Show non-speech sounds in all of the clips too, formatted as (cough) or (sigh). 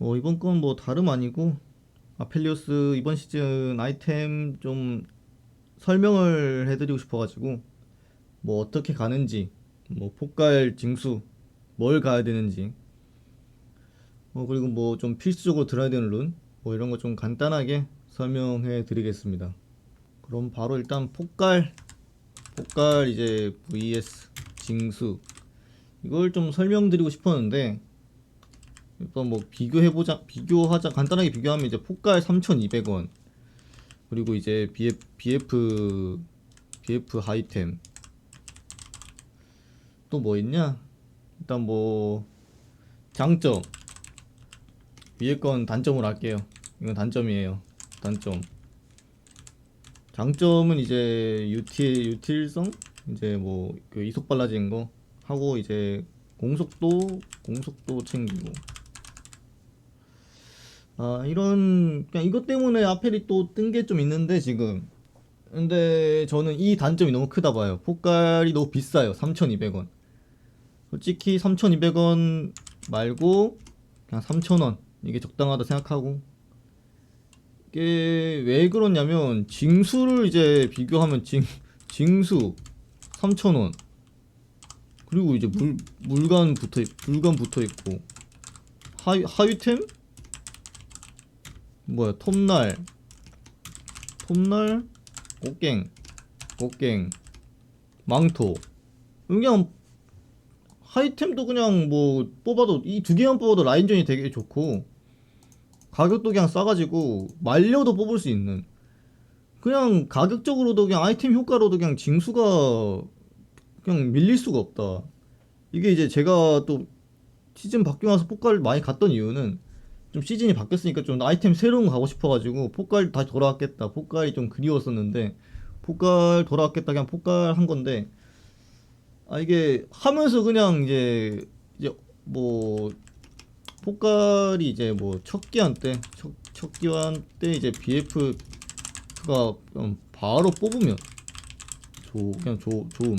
어, 이번 건 뭐 다름 아니고 아펠리오스 이번 시즌 아이템 좀 설명을 해드리고 싶어가지고 뭐 어떻게 가는지 뭐 폭갈 징수 뭘 가야 되는지 어 그리고 뭐 좀 필수적으로 들어야 되는 룬 뭐 이런 거 좀 간단하게 설명해 드리겠습니다. 그럼 바로 일단 폭갈 폭갈 이제 vs 징수 이걸 좀 설명드리고 싶었는데 일단 뭐 비교해보자 비교하자 간단하게 비교하면 이제 폭갈 3,200원. 그리고 이제 BF BF BF 하이템. 또 뭐 있냐? 일단 뭐 장점. 위에 건 단점으로 할게요. 이건 단점이에요. 단점. 장점은 이제 유틸 유틸성? 이제 뭐 그 이속 빨라진 거 하고 이제 공속도 공속도 챙기고 아 이런 그냥 이것 때문에 아펠이 또 뜬 게 좀 있는데 지금. 근데 저는 이 단점이 너무 크다 봐요. 폭갈이 너무 비싸요. 3200원. 솔직히 3200원 말고 그냥 3000원. 이게 적당하다 생각하고. 이게 왜 그러냐면 징수를 이제 비교하면 징, 징수 3,000원. 그리고 이제 물, 물간 붙어, 있- 물간 붙어 있고. 하유, 하유템? 뭐야 톱날. 톱날? 꽃갱 꽃갱 망토. 그냥 하이템도 그냥 뭐 뽑아도 이 두 개만 뽑아도 라인전이 되게 좋고 가격도 그냥 싸가지고 말려도 뽑을 수 있는. 그냥 가격적으로도 그냥 아이템 효과로도 그냥 징수가 그냥 밀릴 수가 없다. 이게 이제 제가 또 시즌 바뀌고 나서 폭갈 많이 갔던 이유는 좀 시즌이 바뀌었으니까 좀 아이템 새로운 거 가고 싶어가지고 폭갈 다시 돌아왔겠다 폭갈이 좀 그리웠었는데 폭갈 돌아왔겠다 그냥 폭갈 한 건데 아 이게 하면서 그냥 이제 이제 뭐 폭갈이 이제 뭐 첫 기한 때, 첫, 첫 기한 때 이제 BF가 바로 뽑으면 조, 그냥 조, 좋음.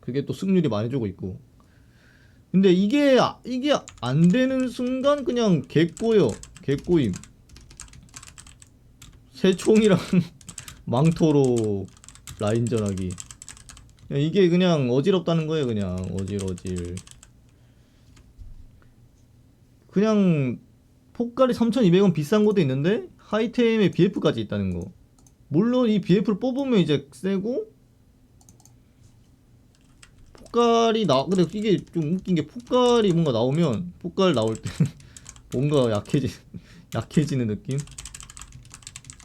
그게 또 승률이 많이 주고 있고. 근데 이게, 아- 이게 안 되는 순간 그냥 개꼬여. 개꼬임. 새총이랑 (laughs) 망토로 라인 전하기. 그냥 이게 그냥 어지럽다는 거예요, 그냥. 어질어질. 그냥 폭갈이 3,200원 비싼 것도 있는데 하이템에 BF까지 있다는 거. 물론 이 BF를 뽑으면 이제 세고 폭갈이 나 근데 이게 좀 웃긴 게 폭갈이 뭔가 나오면 폭갈 나올 때 (laughs) 뭔가 약해지 (laughs) 약해지는 느낌.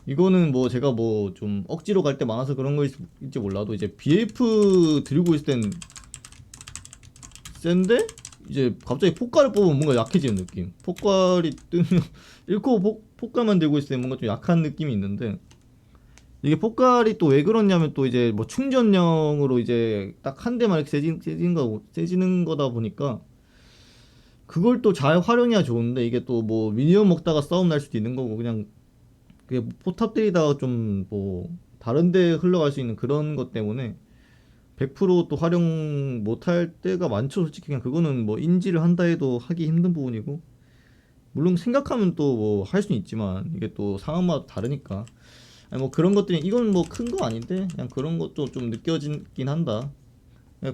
이거는 뭐 제가 뭐 좀 억지로 갈 때 많아서 그런 거일지 몰라도 이제 BF 들고 있을 땐 센데 이제 갑자기 폭발을 뽑으면 뭔가 약해지는 느낌. 폭발이 뜨면 (laughs) 잃고 폭, 폭발만 들고 있을 때 뭔가 좀 약한 느낌이 있는데 이게 폭발이 또 왜 그러냐면 또 이제 뭐 충전형으로 이제 딱 한 대만 이렇게 세진, 세진 거, 세지는 거다 보니까 그걸 또 잘 활용해야 좋은데 이게 또 뭐 미니언 먹다가 싸움 날 수도 있는 거고 그냥 그게 포탑 때리다가 좀 뭐 다른 데 흘러갈 수 있는 그런 것 때문에 100%또 활용 못할 때가 많죠. 솔직히 그냥 그거는 뭐 인지를 한다 해도 하기 힘든 부분이고 물론 생각하면 또 뭐 할 수는 있지만 이게 또 상황마다 다르니까 뭐 그런 것들이 이건 뭐 큰 거 아닌데 그냥 그런 것도 좀 느껴지긴 한다.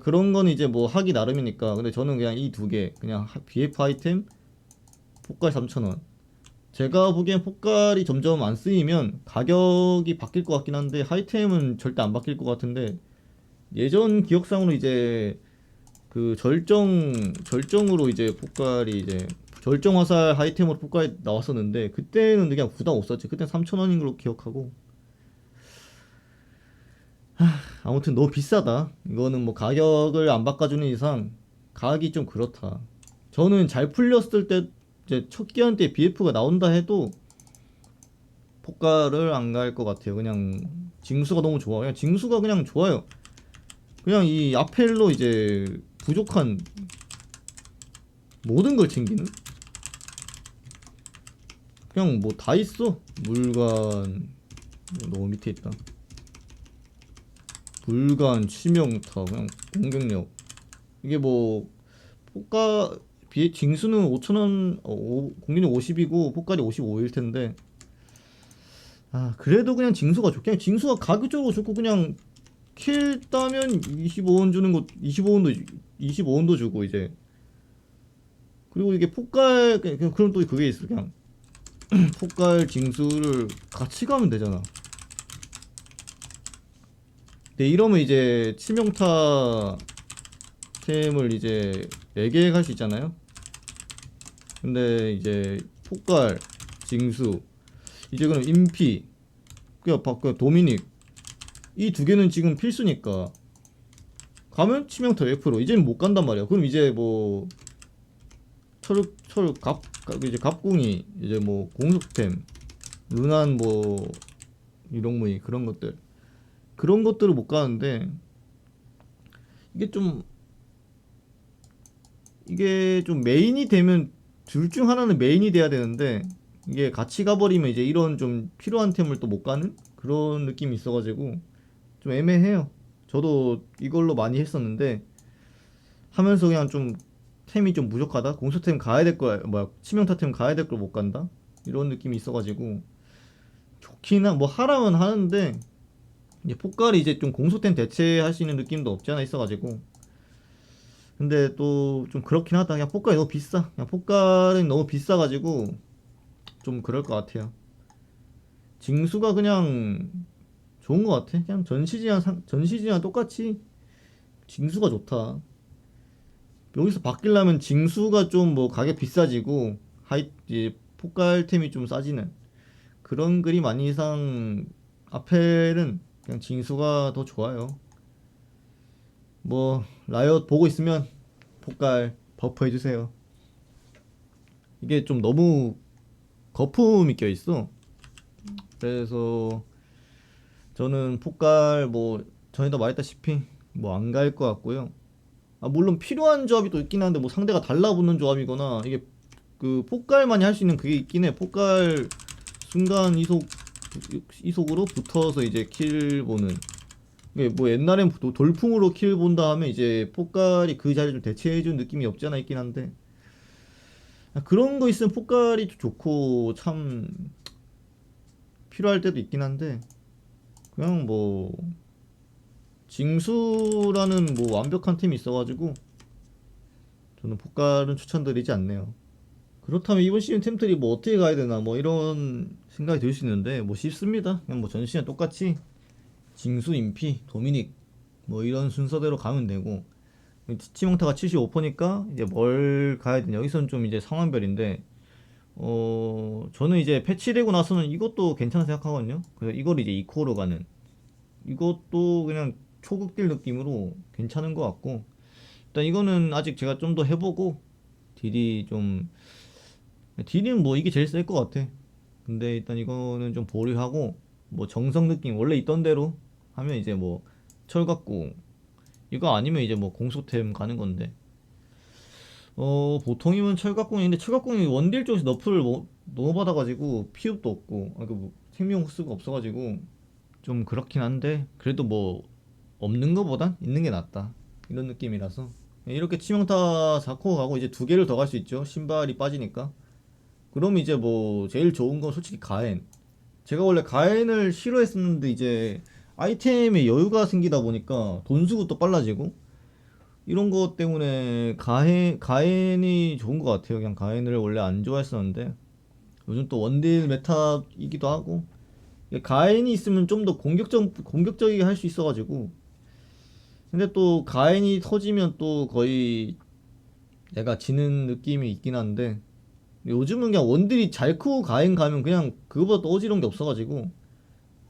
그런 거는 이제 뭐 하기 나름이니까 근데 저는 그냥 이 두 개 그냥 하- BF 아이템 폭갈 3,000원 제가 보기엔 폭갈이 점점 안 쓰이면 가격이 바뀔 것 같긴 한데 하이템은 절대 안 바뀔 것 같은데 예전 기억상으로 이제 그 절정 절정으로 이제 폭발이 이제 절정 화살 하이템으로 폭발이 나왔었는데 그때는 그냥 부담 없었지. 그때 3,000원인 걸로 기억하고. 하, 아무튼 너무 비싸다. 이거는 뭐 가격을 안 바꿔주는 이상 가격이 좀 그렇다. 저는 잘 풀렸을 때 이제 첫 기한 때 BF가 나온다 해도 폭발을 안갈 것 같아요. 그냥 징수가 너무 좋아. 그냥 징수가 그냥 좋아요. 그냥 이 아펠로 이제 부족한 모든 걸 챙기는 그냥 뭐 다 있어 물관 너무 밑에 있다 불관 치명타 그냥 공격력. 이게 뭐 폭가 비, 징수는 5천원 어, 오- 공격력 50이고 폭발이 55일 텐데. 아 그래도 그냥 징수가 좋 그냥 징수가 가격적으로 좋고 그냥 킬 따면 25원 주는 거 25원도 25원도 주고 이제. 그리고 이게 폭갈 그럼 또 그게 있어 그냥. (clears throat) 폭갈 징수를 같이 가면 되잖아 근데 이러면 이제 치명타 템을 이제 4개 갈 수 있잖아요. 근데 이제 폭갈 징수 이제 그럼 인피 그냥 바꿔 도미닉 이 두 개는 지금 필수니까 가면 치명타 100% 이제는 못 간단 말이야. 그럼 이제 뭐 철 철 갑 이제 갑궁이 이제 뭐 공속템 루난 뭐 이동무이 그런 것들 그런 것들을 못 가는데 이게 좀 이게 좀 메인이 되면 둘 중 하나는 메인이 돼야 되는데 이게 같이 가버리면 이제 이런 좀 필요한 템을 또 못 가는 그런 느낌이 있어가지고 좀 애매해요. 저도 이걸로 많이 했었는데 하면서 그냥 좀 템이 좀 부족하다. 공수템 가야 될 거, 뭐야 치명타템 가야 될 걸 못 간다. 이런 느낌이 있어가지고 좋기는 뭐 하라면 하는데 이제 폭발이 이제 좀 공소템 대체할 수 있는 느낌도 없지 않아 있어가지고 근데 또 좀 그렇긴 하다. 그냥 폭발이 너무 비싸. 그냥 폭발은 너무 비싸가지고 좀 그럴 것 같아요. 징수가 그냥 좋은 것 같아. 그냥 전 시즌이랑 상- 전 시즌이랑 똑같이 징수가 좋다. 여기서 바뀌려면 징수가 좀 뭐 가격 비싸지고 하이 이제 폭발템이 좀 싸지는 그런 그림 아닌 이상 앞에는 그냥 징수가 더 좋아요. 뭐 라이엇 보고 있으면 폭발 버프 해주세요. 이게 좀 너무 거품이 껴 있어. 그래서 저는 폭발 뭐 전에도 말했다시피 뭐 안 갈 것 같고요. 아 물론 필요한 조합이 또 있긴 한데 뭐 상대가 달라붙는 조합이거나 이게 그 폭발만이 할 수 있는 그게 있긴 해. 폭발 순간 이속 이속으로 붙어서 이제 킬 보는. 이게 뭐 옛날엔 도- 돌풍으로 킬 본 다음에 이제 폭발이 그 자리를 좀 대체해준 느낌이 없지 않아 있긴 한데 아, 그런 거 있으면 폭발이 좋고 참 필요할 때도 있긴 한데 그냥 뭐 징수라는 뭐 완벽한 팀이 있어가지고 저는 폭발은 추천드리지 않네요. 그렇다면 이번 시즌 템들이 뭐 어떻게 가야 되나 뭐 이런 생각이 들 수 있는데 뭐 쉽습니다. 그냥 뭐 전 시즌 똑같이 징수, 인피, 도미닉 뭐 이런 순서대로 가면 되고 치명타가 75%니까 이제 뭘 가야 되냐 여기서는 좀 이제 상황별인데 어 저는 이제 패치되고 나서는 이것도 괜찮다 생각하거든요. 그래서 이걸 이제 이코로 가는 이것도 그냥 초극딜 느낌으로 괜찮은 것 같고 일단 이거는 아직 제가 좀 더 해보고 딜이 좀 딜은 뭐 이게 제일 셀 것 같아. 근데 일단 이거는 좀 보류하고 뭐 정성 느낌 원래 있던 대로 하면 이제 뭐 철갑고 이거 아니면 이제 뭐 공소템 가는 건데. 어 보통이면 철갑공인데 철갑공이 원딜 쪽에서 너프를 뭐, 너무 받아가지고 피흡도 없고 아, 그 뭐 생명 흡수가 없어가지고 좀 그렇긴 한데 그래도 뭐 없는 거보단 있는 게 낫다. 이런 느낌이라서. 이렇게 치명타 4코 가고 이제 두 개를 더 갈 수 있죠. 신발이 빠지니까 그럼 이제 뭐 제일 좋은 건 솔직히 가엔 제가 원래 가엔을 싫어했었는데 이제 아이템에 여유가 생기다 보니까 돈 쓰고 또 빨라지고 이런 것 때문에 가엔 가엔이 좋은 것 같아요. 그냥 가엔을 원래 안 좋아했었는데 요즘 또 원딜 메타이기도 하고 가엔이 있으면 좀 더 공격적 공격적이게 할 수 있어가지고 근데 또 가엔이 터지면 또 거의 내가 지는 느낌이 있긴 한데 요즘은 그냥 원딜이 잘 크고 가엔 가면 그냥 그거보다 더 어지러운 게 없어가지고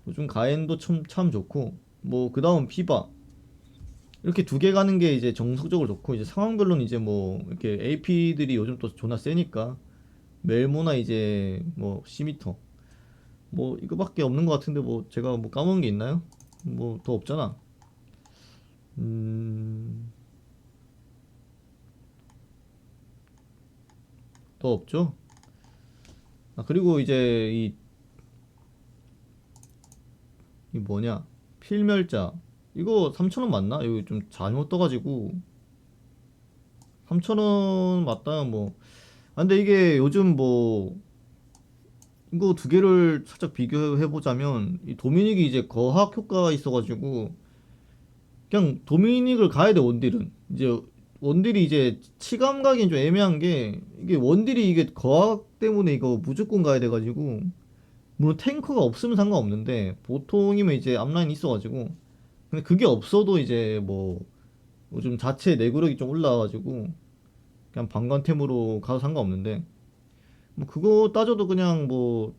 요즘 가엔도 참, 참 좋고 뭐 그 다음 피바 이렇게 두 개 가는 게 이제 정석적으로 좋고 이제 상황별로는 이제 뭐 이렇게 AP들이 요즘 또 존나 세니까 멜모나 이제 뭐 시미터 뭐 이거밖에 없는 것 같은데 뭐 제가 뭐 까먹은 게 있나요? 뭐 더 없잖아. 음. 더 없죠? 아 그리고 이제 이 이 뭐냐 필멸자 이거 3,000원 맞나? 이거 좀 잘못 떠가지고 3,000원 맞다 뭐. 아, 근데 이게 요즘 뭐 이거 두 개를 살짝 비교해 보자면 이 도미닉이 이제 거학 효과가 있어가지고 그냥 도미닉을 가야 돼 원딜은 이제 원딜이 이제 치감 가기엔 좀 애매한 게 이게 원딜이 이게 거학 때문에 이거 무조건 가야 돼가지고 물론 탱커가 없으면 상관없는데 보통이면 이제 앞라인 있어가지고 근데 그게 없어도 이제 뭐 요즘 자체 내구력이 좀 올라와가지고 그냥 방관템으로 가도 상관없는데 뭐 그거 따져도 그냥 뭐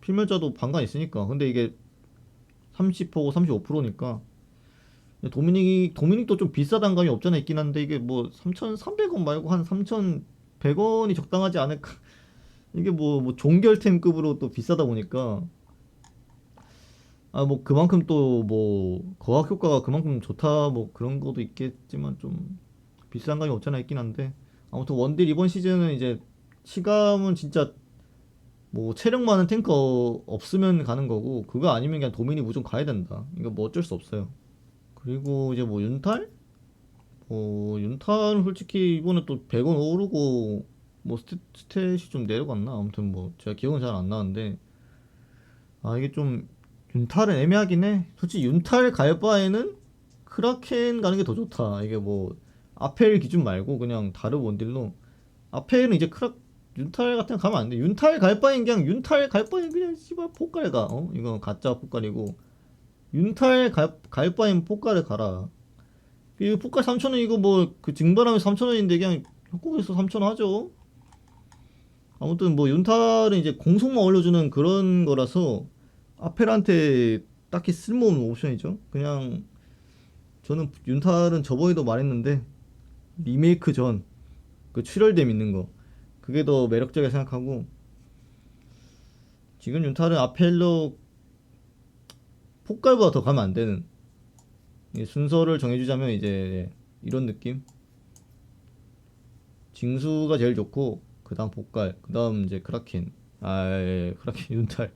필멸자도 방관 있으니까 근데 이게 30%고 35%니까 도미닉이 도미닉도 좀 비싸단 감이 없잖아 있긴 한데 이게 뭐 3,300원 말고 한 3,100원이 적당하지 않을까? (laughs) 이게 뭐, 뭐 종결템급으로 또 비싸다 보니까. 아 뭐 그만큼 또 뭐 거학 효과가 그만큼 좋다 뭐 그런 것도 있겠지만 좀 비싼 감이 없잖아 있긴 한데. 아무튼 원딜 이번 시즌은 이제 치감은 진짜 뭐 체력 많은 탱커 없으면 가는 거고 그거 아니면 그냥 도민이 무조건 가야 된다. 이거 뭐 어쩔 수 없어요 그리고 이제 뭐 윤탈? 뭐 윤탈은 솔직히 이번에 또 100원 오르고 뭐 스탯, 스탯이 좀 내려갔나? 아무튼 뭐 제가 기억은 잘 안 나는데 아 이게 좀 윤탈은 애매하긴 해 솔직히 윤탈 갈 바에는 크라켄 가는 게 더 좋다 이게 뭐 아펠 기준 말고 그냥 다른 원딜로 아펠은 이제 크라 윤탈 같은 거 가면 안 돼. 윤탈 갈 바엔 그냥 윤탈 갈 바엔 그냥 씨발 포깔 가. 어? 이거 가짜 포깔이고. 윤탈 갈, 갈 바엔 포깔을 가라. 이 포깔 3,000원 이거 뭐 그 증발하면 3,000원인데 그냥 협곡에서 3,000원 하죠. 아무튼 뭐 윤탈은 이제 공속만 올려주는 그런 거라서 아펠한테 딱히 쓸모없는 옵션이죠. 그냥 저는 윤탈은 저번에도 말했는데 리메이크 전 그 출혈됨 있는 거 그게 더 매력적이라 생각하고 지금 윤탈은 아펠로 폭갈보다 더 가면 안 되는. 이 순서를 정해주자면 이제 이런 느낌? 징수가 제일 좋고 그 다음 폭갈 그 다음 이제 크라켄. 아 예, 예, 크라켄 윤탈.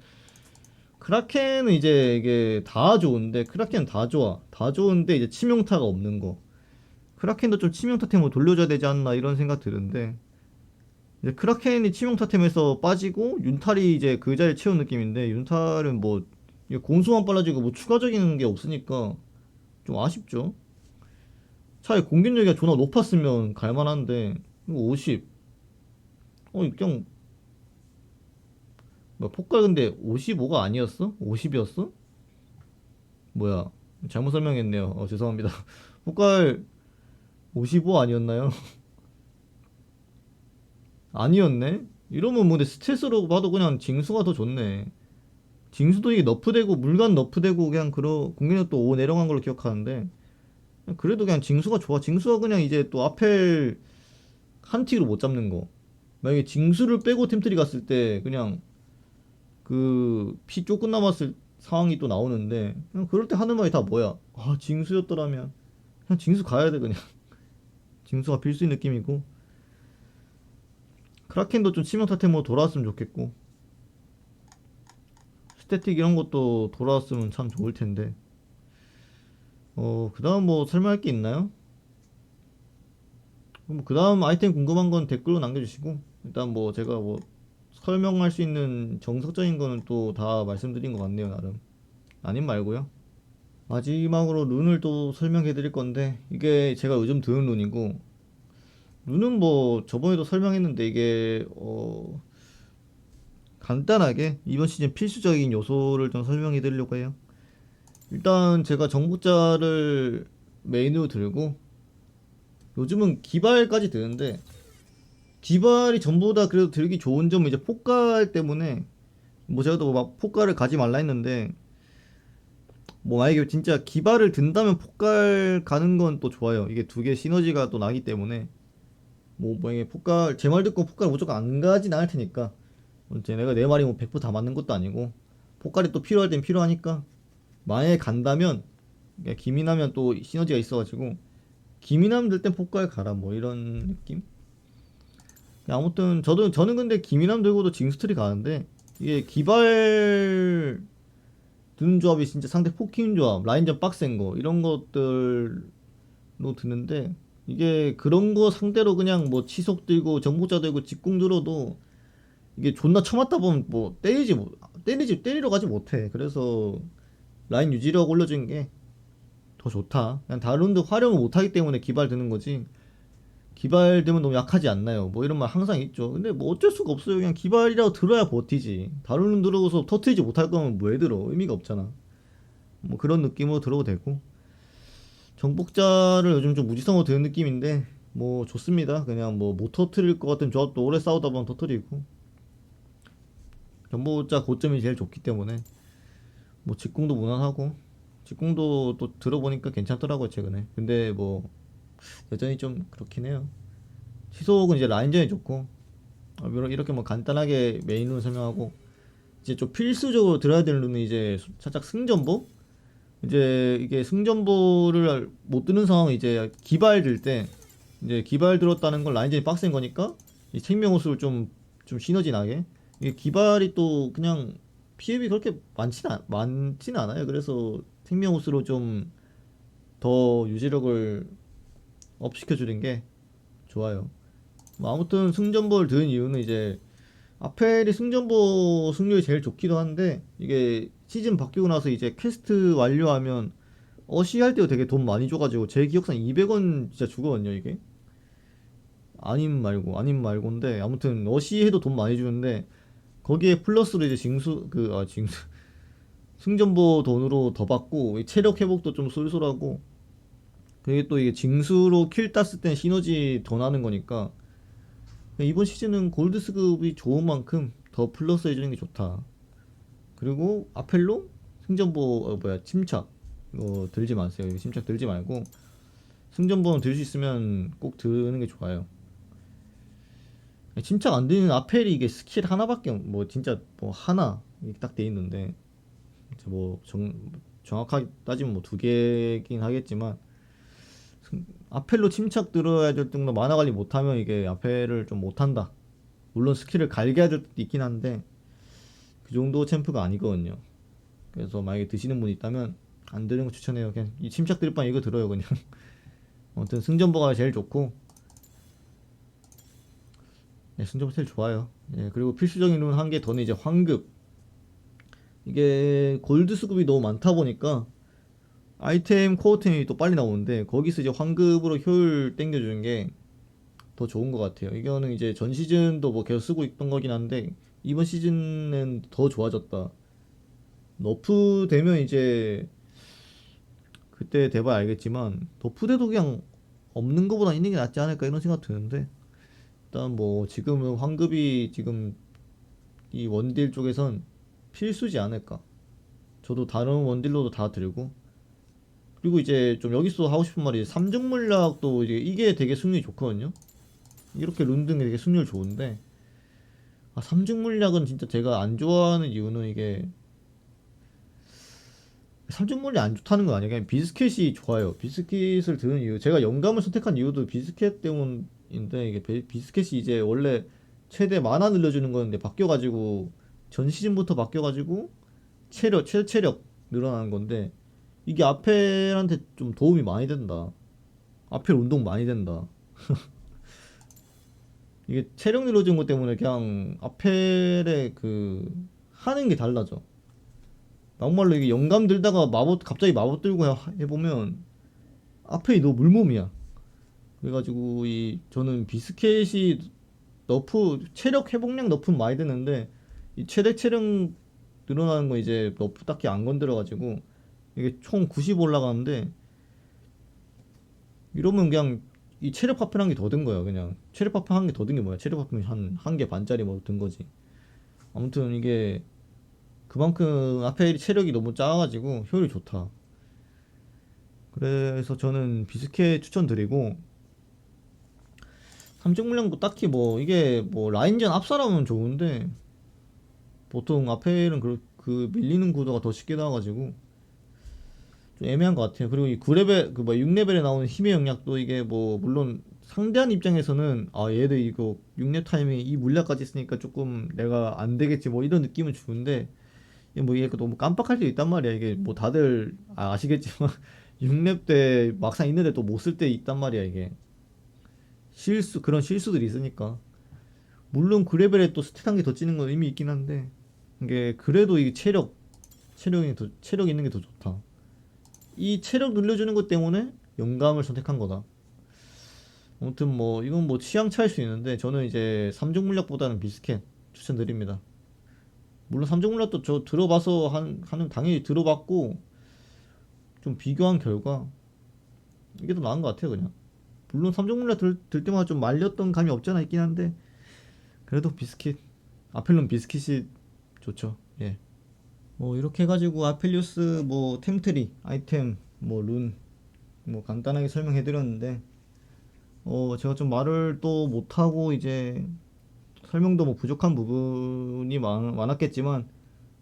크라켄은 이제 이게 다 좋은데 크라켄은 다 좋아. 다 좋은데 이제 치명타가 없는 거. 크라켄도 좀 치명타템으로 돌려줘야 되지 않나 이런 생각 드는데 이제 크라켄이 치명타템에서 빠지고 윤탈이 이제 그 자리에 채운 느낌인데 윤탈은 뭐 공수만 빨라지고 뭐 추가적인 게 없으니까 좀 아쉽죠. 차라리 공격력이 존나 높았으면 갈만한데 이거 50. 어 그냥 뭐 폭갈 근데 55가 아니었어? 50이었어? 뭐야 잘못 설명했네요. 어 죄송합니다. (laughs) 폭갈 55 아니었나요? (laughs) 아니었네? 이러면 뭐 근데 스탯으로 봐도 그냥 징수가 더 좋네. 징수도 이게 너프되고 물간 너프되고 그냥 그러 공격력도 5 내려간 걸로 기억하는데 그래도 그냥 징수가 좋아. 징수가 그냥 이제 또 아펠 한 틱으로 못 잡는 거. 만약에 징수를 빼고 템트리 갔을 때 그냥 그 피 조금 남았을 상황이 또 나오는데 그냥 그럴 때 하는 말이 다 뭐야? 아 징수였더라면 그냥 징수 가야 돼 그냥. (laughs) 징수가 필수인 느낌이고 크라켄도 좀 치명타템으로 돌아왔으면 좋겠고 스태틱 이런 것도 돌아왔으면 참 좋을 텐데. 어 그 다음 뭐 설명할 게 있나요? 뭐 그다음 아이템 궁금한 건 댓글로 남겨주시고 일단 뭐 제가 뭐 설명할 수 있는 정석적인 거는 또 다 말씀드린 것 같네요 나름. 아님 말고요. 마지막으로 룬을 또 설명해 드릴 건데 이게 제가 요즘 드는 룬이고 룬은 뭐 저번에도 설명했는데 이게 어 간단하게 이번 시즌 필수적인 요소를 좀 설명해 드리려고 해요 일단 제가 정복자를 메인으로 들고 요즘은 기발까지 드는데 기발이 전보다 그래도 들기 좋은 점은 이제 폭갈 때문에 뭐 제가 또막 폭갈을 가지 말라 했는데 뭐 만약에 진짜 기발을 든다면 폭갈 가는 건 또 좋아요. 이게 두 개 시너지가 또 나기 때문에 뭐 만약에 폭갈 제 말 듣고 폭갈 무조건 안 가진 않을 테니까 이제 내가 내 말이 뭐 100%다 맞는 것도 아니고 폭갈이 또 필요할 땐 필요하니까 만약에 간다면 그러니까 기민하면 또 시너지가 있어가지고 기민하면 될땐 폭갈 가라 뭐 이런 느낌. 아무튼 저도 저는 근데 기민함 들고도 징스트리 가는데 이게 기발 드는 조합이 진짜 상대 포킹 조합, 라인전 빡센 거 이런 것들로 드는데 이게 그런 거 상대로 그냥 뭐 치속 들고 정복자 들고 직공 들어도 이게 존나 쳐맞다 보면 뭐 때리지 못 때리지 때리러 가지 못해. 그래서 라인 유지력 올려준 게 더 좋다. 그냥 다른 데 활용을 못하기 때문에 기발 드는 거지. 기발되면 너무 약하지 않나요? 뭐 이런 말 항상 있죠. 근데 뭐 어쩔 수가 없어요. 그냥 기발이라고 들어야 버티지. 다른 놈 들어서 터트리지 못할 거면 왜 들어? 의미가 없잖아. 뭐 그런 느낌으로 들어도 되고. 정복자를 요즘 좀 무지성으로 드는 느낌인데 뭐 좋습니다. 그냥 뭐 못 터트릴 것 같은 조합도 오래 싸우다 보면 터트리고. 정복자 고점이 제일 좋기 때문에 뭐 직공도 무난하고 직공도 또 들어보니까 괜찮더라고요 최근에. 근데 뭐 여전히 좀 그렇긴 해요. 시속은 이제 라인전이 좋고 어, 이러- 이렇게 뭐 간단하게 메인으로 설명하고 이제 좀 필수적으로 들어야 되는 룰은 이제 살짝 승전보 이제 이게 승전보를 못 드는 상황은 이제 기발 들 때 이제 기발 들었다는 건 라인전이 빡센 거니까 이 생명 호수를 좀좀 시너지 나게 이게 기발이 또 그냥 피해비 그렇게 많지는 않- 많지는 않아요. 그래서 생명 호수로 좀 더 유지력을 업 시켜주는 게 좋아요. 뭐 아무튼 승전보를 드는 이유는 이제 아펠이 승전보 승률이 제일 좋기도 한데 이게 시즌 바뀌고 나서 이제 퀘스트 완료하면 어시 할 때도 되게 돈 많이 줘가지고 제 기억상 200원 진짜 주거든요 이게 아님 말고 아님 말고인데 아무튼 어시 해도 돈 많이 주는데 거기에 플러스로 이제 징수 그 아 징수 승전보 돈으로 더 받고 이 체력 회복도 좀 쏠쏠하고 그게 또 이게 징수로 킬 땄을 땐 시너지 더 나는 거니까 이번 시즌은 골드 스급이 좋은 만큼 더 플러스 해주는 게 좋다. 그리고 아펠로 승전보 어, 뭐야 침착 이거 들지 마세요. 침착 들지 말고 승전보는 들 수 있으면 꼭 드는 게 좋아요. 침착 안 드는 아펠이 이게 스킬 하나밖에 없- 뭐 진짜 뭐 하나 딱 돼 있는데 뭐 정, 정확하게 따지면 뭐 두 개긴 하겠지만 승- 아펠로 침착 들어야 될 정도 만화 관리 못하면 이게 아펠을 좀 못한다. 물론 스킬을 갈겨야 될 때도 있긴 한데 그 정도 챔프가 아니거든요. 그래서 만약에 드시는 분 있다면 안 드는 거 추천해요. 그냥 이 침착 바에 이거 들어요 그냥. (laughs) 아무튼 승전보가 제일 좋고 네, 승전보 제일 좋아요. 예, 그리고 필수적인 룬 한 개 더는 이제 황급. 이게 골드 수급이 너무 많다 보니까 아이템 코어템이 또 빨리 나오는데 거기서 이제 황급으로 효율 땡겨주는 게 더 좋은 것 같아요. 이거는 이제 전 시즌도 뭐 계속 쓰고 있던 거긴 한데 이번 시즌은 더 좋아졌다. 너프 되면 이제 그때 돼봐야 알겠지만 너프 돼도 그냥 없는 거보다 있는 게 낫지 않을까 이런 생각 드는데 일단 뭐 지금은 황급이 지금 이 원딜 쪽에선 필수지 않을까. 저도 다른 원딜로도 다 들고 그리고 이제 좀 여기서 하고 싶은 말이 삼중 물약도 이제 이게 되게 승률이 좋거든요. 이렇게 룬등이 되게 승률 좋은데 아, 삼중 물약은 진짜 제가 안 좋아하는 이유는 이게 삼중 물약 안 좋다는 거 아니에요. 그냥 비스켓이 좋아요. 비스켓을 드는 이유 제가 영감을 선택한 이유도 비스켓 때문 인데 이게 비- 비스켓이 이제 원래 최대 만화 늘려주는 거였는데 바뀌어가지고 전 시즌부터 바뀌어가지고 체력 최 체력 늘어나는 건데 이게 아펠한테 좀 도움이 많이 된다. 아펠 운동 많이 된다. (laughs) 이게 체력 늘어진 것 때문에 그냥 아펠의 그 하는 게 달라져. 막말로 이게 영감 들다가 마법 갑자기 마법 들고 해- 해보면 아펠이 너무 물몸이야. 그래가지고 이 저는 비스켓이 너프 체력 회복량 너프는 많이 되는데 이 최대 체력 늘어나는 거 이제 너프 딱히 안 건드려가지고 이게 총 90 올라가는데 이러면 그냥 이 체력 파편 한 개 더 든 거야 그냥. 체력 파편 한 개 더 든 게 뭐야? 체력 파편 한 한 개 반짜리 뭐 든 거지. 아무튼 이게 그만큼 아펠이 체력이 너무 작아가지고 효율이 좋다. 그래서 저는 비스켓 추천드리고 삼중 물량도 딱히 뭐 이게 뭐 라인전 앞사람은 좋은데 보통 아펠은 그, 그 밀리는 구도가 더 쉽게 나와가지고 좀 애매한 것 같아요. 그리고 이 9레벨 그뭐 6레벨에 나오는 힘의 영약도 이게 뭐 물론 상대한 입장에서는 아 얘도 이거 6렙 타임에 이 물약까지 있으니까 조금 내가 안 되겠지 뭐 이런 느낌은 주는데 뭐 이게 너무 깜빡할 때 있단 말이야. 이게 뭐 다들 아, 아시겠지만 (laughs) 6렙 때 막상 있는데 또 못 쓸 때 있단 말이야 이게. 실수 그런 실수들이 있으니까 물론 그레벨에 또 스탯 한개 더 찌는 건 의미 있긴 한데 이게 그래도 이 체력 체력이 더 체력 있는 게 더 좋다. 이 체력 늘려주는 것 때문에 영감을 선택한 거다. 아무튼 뭐 이건 뭐 취향 차일 수 있는데 저는 이제 삼종 물약보다는 비스켓 추천드립니다. 물론 삼종 물약도 저 들어봐서 한 하는 당연히 들어봤고 좀 비교한 결과 이게 더 나은 것 같아요 그냥. 물론 삼종 물약 들, 들 때마다 좀 말렸던 감이 없지 않아 있긴 한데 그래도 비스킷 아펠론 비스킷이 좋죠. 예. 뭐 이렇게 해가지고 아펠리우스 뭐 템트리 아이템 뭐 룬 뭐 간단하게 설명해 드렸는데 어 제가 좀 말을 또 못하고 이제 설명도 뭐 부족한 부분이 많, 많았겠지만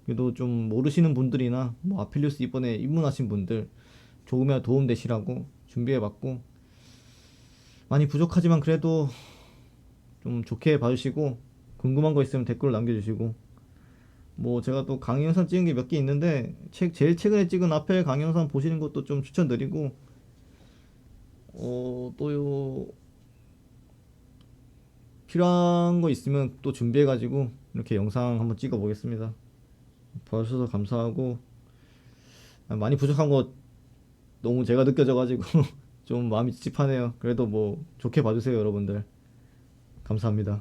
그래도 좀 모르시는 분들이나 뭐 아펠리우스 이번에 입문하신 분들 조금이라도 도움 되시라고 준비해 봤고 많이 부족하지만 그래도 좀 좋게 봐주시고 궁금한 거 있으면 댓글 남겨주시고 뭐 제가 또 강의 영상 찍은 게 몇 개 있는데 책 제일 최근에 찍은 앞에 강의 영상 보시는 것도 좀 추천드리고 어 또요 필요한 거 있으면 또 준비해 가지고 이렇게 영상 한번 찍어 보겠습니다. 봐주셔서 감사하고 아, 많이 부족한 거 너무 제가 느껴져 가지고 (laughs) 좀 마음이 찝찝하네요. 그래도 뭐 좋게 봐주세요 여러분들. 감사합니다.